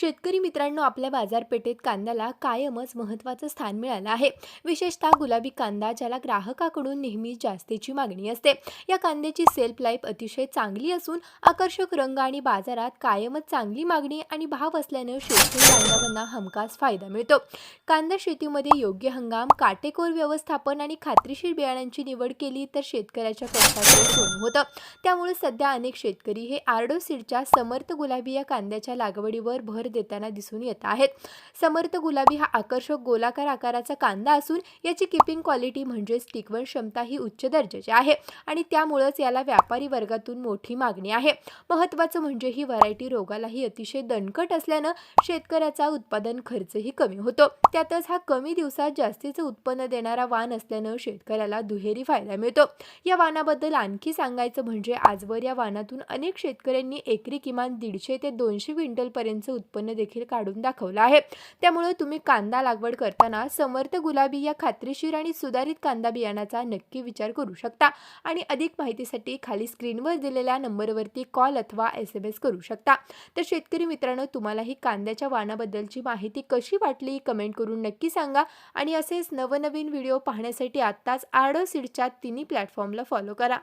शेतकरी मित्रांनो आपल्या बाजारपेठेत कांद्याला कायमच महत्त्वाचं स्थान मिळालं आहे. विशेषतः गुलाबी कांदा ज्याला ग्राहकाकडून नेहमी जास्तीची मागणी असते. या कांद्याची सेल्फ लाईफ अतिशय चांगली असून आकर्षक रंग आणि बाजारात कायमच चांगली मागणी आणि भाव असल्यानं शेतकरी बांधवांना हमखास फायदा मिळतो. कांदा शेतीमध्ये योग्य हंगाम काटेकोर व्यवस्थापन आणि खात्रीशीर बियाण्यांची निवड केली तर शेतकऱ्याच्या कष्टाचे सोन होतं. त्यामुळे सध्या अनेक शेतकरी हे आर्डो सीडच्या समर्थ गुलाबी या कांद्याच्या लागवडीवर भर देताना दिसून येत आहेत. समर्थ गुलाबी हा आकर्षक गोलाकार आकाराचा कांदा असून याची किपिंग क्वालिटी म्हणजेच टिकवण क्षमता ही उच्च दर्जाची आहे आणि त्यामुळंच याला व्यापारी वर्गातून मोठी मागणी आहे. महत्त्वाचं म्हणजे ही व्हरायटी रोगालाही अतिशय दणकट असल्यानं शेतकऱ्याचा उत्पादन खर्चही कमी होतो. त्यातच हा कमी दिवसात जास्तीचं उत्पन्न देणारा वाण असल्यानं शेतकऱ्याला दुहेरी फायदा मिळतो. या वाणाबद्दल आणखी सांगायचं म्हणजे आजवर या वाणातून अनेक शेतकऱ्यांनी एकरी किमान दीडशे ते दोनशे क्विंटलपर्यंतचं उत्पन्न उत्पन्न देखील काढून दाखवलं आहे. त्यामुळे तुम्ही कांदा लागवड करताना समर्थ गुलाबी या खात्रीशीर आणि सुधारित कांदा बियाणाचा नक्की विचार करू शकता आणि अधिक माहितीसाठी खाली स्क्रीनवर दिलेल्या नंबरवरती कॉल अथवा एस एम एस करू शकता. तर शेतकरी मित्रांनो तुम्हाला ही कांद्याच्या वाणाबद्दलची माहिती कशी वाटली कमेंट करून नक्की सांगा आणि असेच नवनवीन व्हिडिओ पाहण्यासाठी आत्ताच आडो सीडच्या तिन्ही प्लॅटफॉर्मला फॉलो करा.